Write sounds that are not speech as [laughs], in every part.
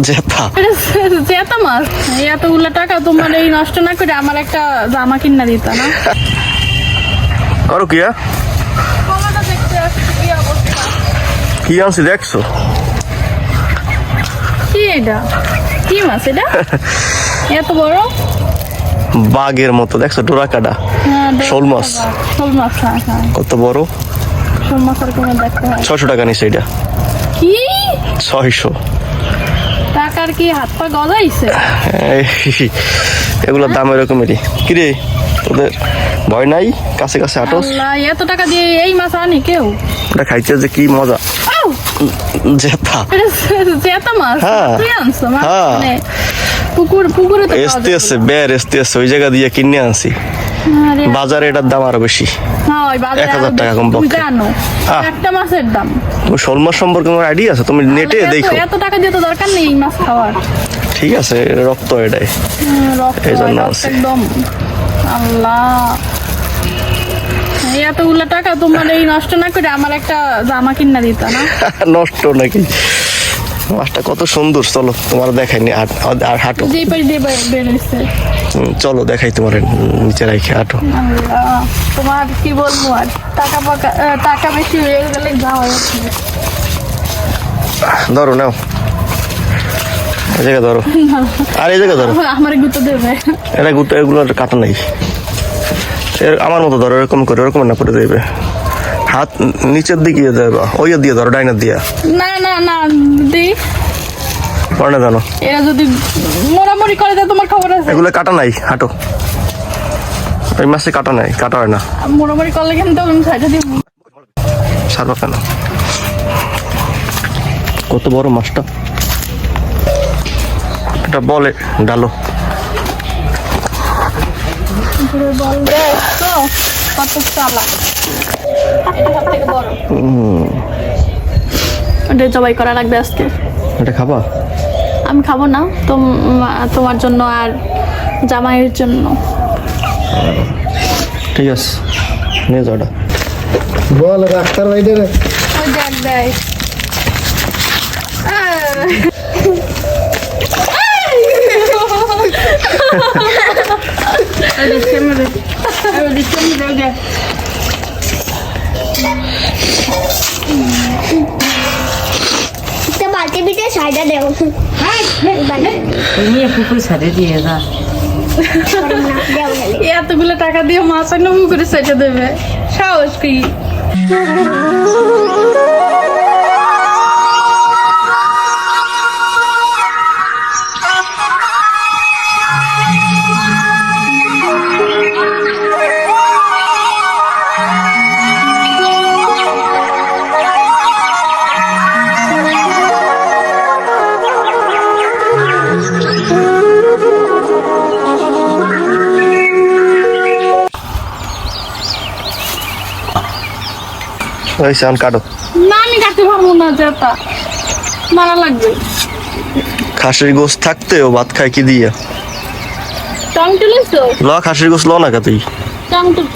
জেতা চেতা মাছ এতগুলো টাকা তোমার এই নষ্ট না করে আমার একটা জামা কিনা দিত না। করো কি হ্যাঁ? কি আনছি দেখছ? কি এটা? কি মাছ এটা? [laughs] এত বড়? বাঘের মতো দেখছ ডোরাকাটা? হ্যাঁ, দেখ- শোল মাছ। শোল মাছ হ্যাঁ হ্যাঁ। কত বড়? শোল মাছের কোনো দেখতে হয়। ছশো টাকা নিছে এটা। কি? ছয়শো। টাকার কি হাত পা গজাইছে [laughs] এগুলোর দাম এরকমেরই কিরে তোদের ভয় নাই? কাছে কাছে আটস এত টাকা দিয়ে এই মাছ আনি কেউ? ওটা খাইতে যে কি মজা। আউ! জেতা। মাছ? হ্যাঁ। হ্যাঁ। মানে পুকুর পুকুরে তো এসতে আছে বের এসতে আছে ওই জায়গা দিয়ে কিনে আনছি। বাজারে এটার দাম আরও বেশি। হ্যাঁ, এক হাজার টাকা। কমপক্ষে। জানো একটা মাছের দাম। তুমি শোল মাছ সম্পর্কে আমার আইডিয়া আছে? তুমি নেটে দেখো এত টাকা দিয়ে তো দরকার নেই এই মাছ খাওয়ার। ঠিক আছে রক্ত এটাই। রক্ত এই জন্য আছে। একদম। আল্লাহ। এতগুলো টাকা তোমার এই নষ্ট না করে আমার একটা জামা কিনা দিত না? [laughs] নষ্ট নাকি? মাছটা কত সুন্দর চলো তোমার দেখাইনি আর আর হাঁটো। চলো দেখাই তোমার নিচে রাখে হাঁটো। তোমার কি বলব আর টাকা পাকা টাকা বেশি হয়ে গেলে যা হয়ে ধরো নাও। এই জায়গা ধরো। আর এই জায়গা ধরো। আমার গুতো দেবে। এটা গুতো এগুলো কাটা নাই। আমার মতো ধরো এরকম করে এরকম না করে দেবে হাত নিচের দিকে দিয়ে দেবা ওই দিয়ে ধরো ডাইনার দিয়া। না না না দি। না জানো? এরা যদি মোড়ামুড়ি করে দেয় তোমার খবর আছে? এগুলো কাটা নাই হাঁটো। ওই মাসে কাটা নাই কাটা হয় না। মোড়ামুড়ি করলে কিন্তু আমি সাইডে দিব সারবা কেন? কত বড় মাছটা? এটা বলে ডালো। বল কত চালা। ওটা জবাই করা লাগবে আজকে। এটা খাবা? আমি খাব না তো তোমার জন্য আর জামাইয়ের জন্য। ঠিক আছে নিয়ে যাও এটা বল ডাক্তার ভাইদের ওই দেখ দেয় একটা বালতি পিঠে সাইডে দেও নিয়ে পুকুর ছাড়ে দিয়ে দাও। এতগুলো টাকা দিয়ে মাছ এনে করে সেটা দেবে। সাহস কি? ওই সান কাটো। না আমি কাটতে পারব না যেটা মারা লাগবে। খাসির গোস থাকতেও ভাত খায় কি দিয়ে? টং তুলিস তো? ল খাসির গোস ল না কা তুই টং তুল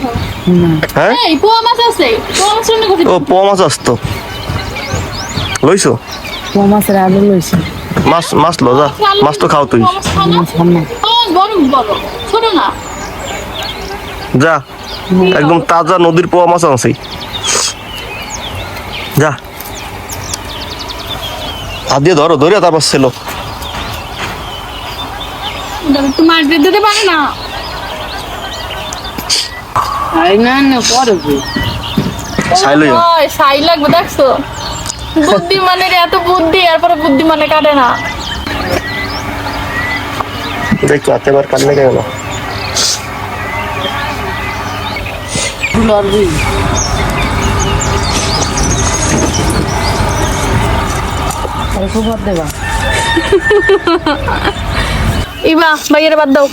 হ্যাঁ? এই পোয়া মাছ আছে। পোয়া মাছ করতে ও পোয়া মাছ আসতো লইছো? মাছের আলু লইছে। মাছ মাছ লো যা। মাছ তো খাও তুই। পোয়া পোয়া বড় বড়। ছোট না। যা। একদম তাজা নদীর পোয়া মাছ আনছি। যা। হাত দিয়ে ধরো ধরে তারপর ছিল তোমার দিতে পারে না। না না পরে ছাইলই সাই লাগবে দেখছ? বুদ্ধিমানের এত বুদ্ধি এরপরে বুদ্ধিমানে কাটে না। দেখো হাতে এবার কাটলে কেন? লড়বি দেবা। [laughs] ইবা ভাইয়ের বাদ দাও।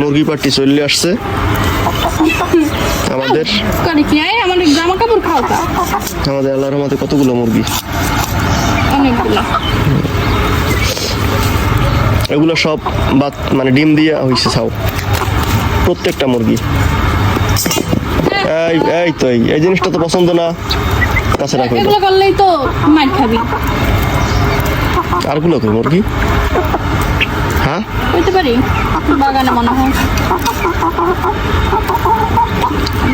মুরগি পাটি চলে আসছে। আমাদের জামা কাপড় আমাদের আল্লাহর কতগুলো মুরগি? অনেকগুলো। এগুলো সব বাত মানে ডিম দিয়ে হয়েছে ছাও। প্রত্যেকটা মুরগি। এই এই তো এই। এই জিনিসটা তো পছন্দ না। কাছে রাখো এগুলো করলেই তো মার খাবি। আরগুলো কই মুরগি? হ্যাঁ? হইতে পারি বাগানে মনে হয়।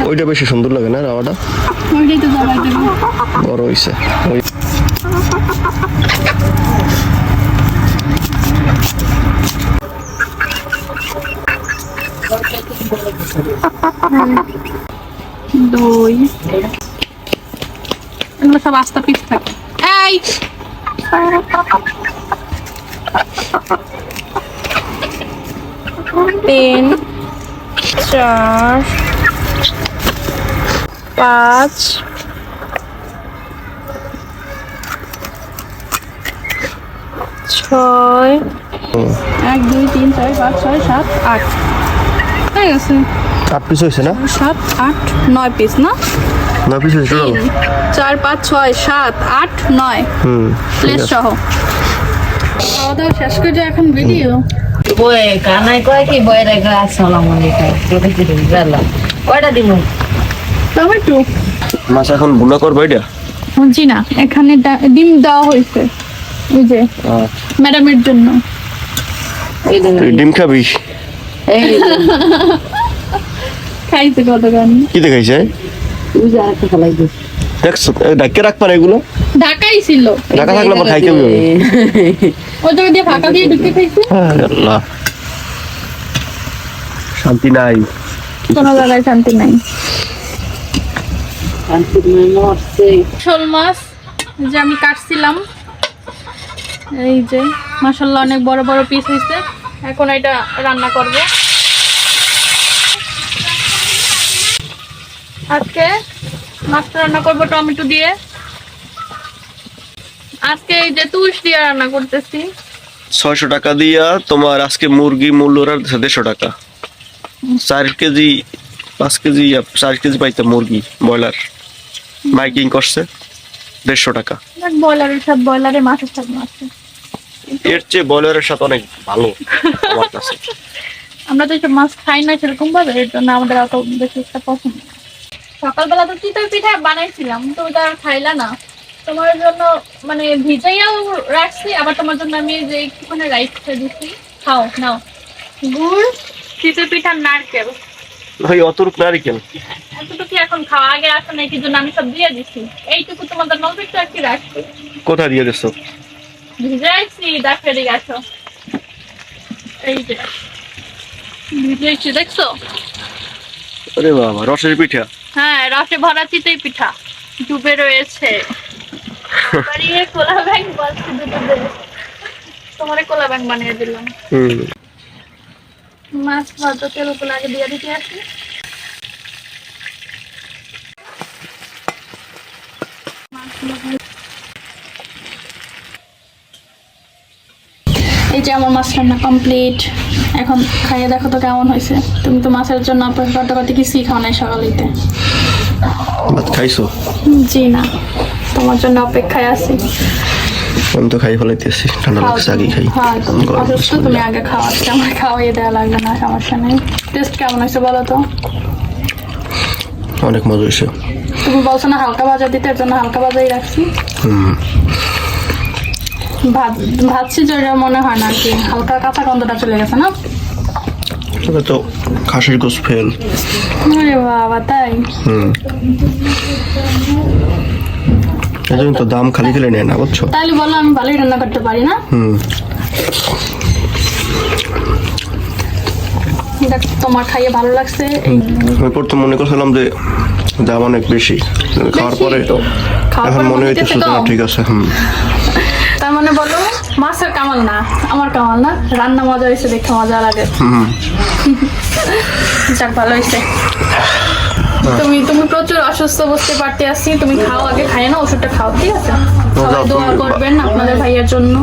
ওইটা বেশি সুন্দর লাগে না রাওয়াটা? ওইটাই তো দেবো। বড় হইছে। ওই দই। এগুলো সব আস্তা পিস থাকে। এই! তিন চার পাঁচ ছয় এক দুই তিন চার পাঁচ ছয় সাত আট। হয়ে গেছে। আট পিস হয়েছে না? সাত আট নয় পিস না? নয় পিস হয়েছে চার পাঁচ ছয় সাত আট নয়। হুম প্লেস সহ। খাওয়া দাওয়া শেষ করে এখন ভিডিও বয়ে কানাই কয় কি? বয়ে রেখে আসসালাম আলাইকুম। গেলাম কয়টা দিব? টমেটো মাছ এখন বুনা করব এটা? জি না। এখানে ডিম দেওয়া হয়েছে। এই যে ম্যাডামের জন্য। ডিম খাবি? এই খাইছে কতক্ষণ কি দেখাইছে? তুই যা একটা খেলাই দিস দেখছ ডাকে রাখবা এগুলো। ঢাকাই ছিল। ঢাকা থাকলে আবার খাই কেউ ওই জায়গা দিয়ে ফাঁকা দিয়ে ঢুকে খাইছে। আল্লাহ। শান্তি নাই। কোনো জায়গায় শান্তি নাই। শান্তির মরছে শোল মাছ যে আমি কাটছিলাম এই যে মাসাল্লাহ অনেক বড় বড় পিস হয়েছে এখন এটা রান্না করব। আজকে মাছ রান্না করব টমেটো দিয়ে। আজকে এই যে তুষ দিয়ে রান্না করতেছি। ছয়শো টাকা দিয়া তোমার আজকে মুরগি মূল্য দেড়শো টাকা। চার কেজি পাঁচ কেজি চার কেজি পাইতে মুরগি ব্রয়লার। মাইকিং করছে দেড়শো টাকা। ব্রয়লারের সাথে ব্রয়লারের মাছের সাথে মাছ। এর চেয়ে ব্রয়লারের সাথে অনেক ভালো আমার কাছে। [laughs] আমরা তো এইসব মাছ খাই না সেরকম ভাবে এর জন্য আমাদের অত বেশি একটা পছন্দ না। সকালবেলা তো চিতই পিঠা বানাইছিলাম তো ওটা আর খাইলা না। তোমার জন্য মানে ভিজাইয়াও রাখছি আবার তোমার জন্য আমি এই যে একটুখানি রাইস খেয়ে দিচ্ছি। খাও নাও। গুড় চিতই পিঠা নারকেল। ভাই অতরূপ নারিকেল। এতটুকু এখন খাওয়া আগে আসে না কি জন্য আমি সব দিয়ে দিচ্ছি? এইটুকু তোমাদের নলবে একটু আর কি রাখছি। কোথায় দিয়ে দিছো? ভিজে রাখছি দেখো এদিকে এই যে। ভিজেছি দেখছ? আরে বাবা রসের পিঠা। হ্যাঁ রসে ভরা চিতই পিঠা ডুবে রয়েছে। কোলা ব্যাংক বলছে দুটো তোমার কোলা ব্যাংক বানিয়ে দিলাম। হুম। মাছ ভাজা তেলগুলো আগে দিয়ে দিতে আসি। এই যে আমার মাছ রান্না কমপ্লিট এখন খাইয়ে দেখো তো কেমন হয়েছে। তুমি তো মাছের জন্য অপেক্ষা করতে করতে কিছুই খাও নাই সকালেতে। ভাত খাইছো? জি না। তোমার জন্য অপেক্ষায় আছি। আমি তো খাই ফেলাইতেছি ঠান্ডা লাগছে আগে খাই। হ্যাঁ তুমি অসুস্থ তুমি আগে খাওয়া আমার দেওয়া লাগবে না সমস্যা নেই। টেস্ট কেমন হয়েছে বলো তো? অনেক মজা হয়েছে। তুমি বলছো না হালকা ভাজা দিতে এর জন্য হালকা ভাজাই রাখছি। হুম। ভাজছি যেটা মনে হয় না কি। হালকা কাঁচা গন্ধটা চলে গেছে না? তবে তো খাসির গোস ফেল। আরে বাবা তাই? হুম। এজন্য তো দাম খালি খেলে নেয় না বুঝছ? তাহলে বলো আমি ভালোই রান্না করতে পারি না? হুম। দেখ তোমার খাইয়ে ভালো লাগছে। আমি প্রথম মনে করছিলাম যে দাম অনেক বেশি। খাওয়ার পরে তো। এখন মনে হইতেছে ঠিক আছে হুম। তার মানে বলো মাছের কামাল না আমার কামাল না রান্না মজা হয়েছে দেখে মজা লাগে। যাক ভালো হয়েছে। তুমি তুমি প্রচুর অসুস্থ বসতে পারতে আসছি তুমি খাও আগে খাই না ওষুধটা খাও ঠিক আছে? দোয়া করবেন আপনাদের ভাইয়ের জন্য।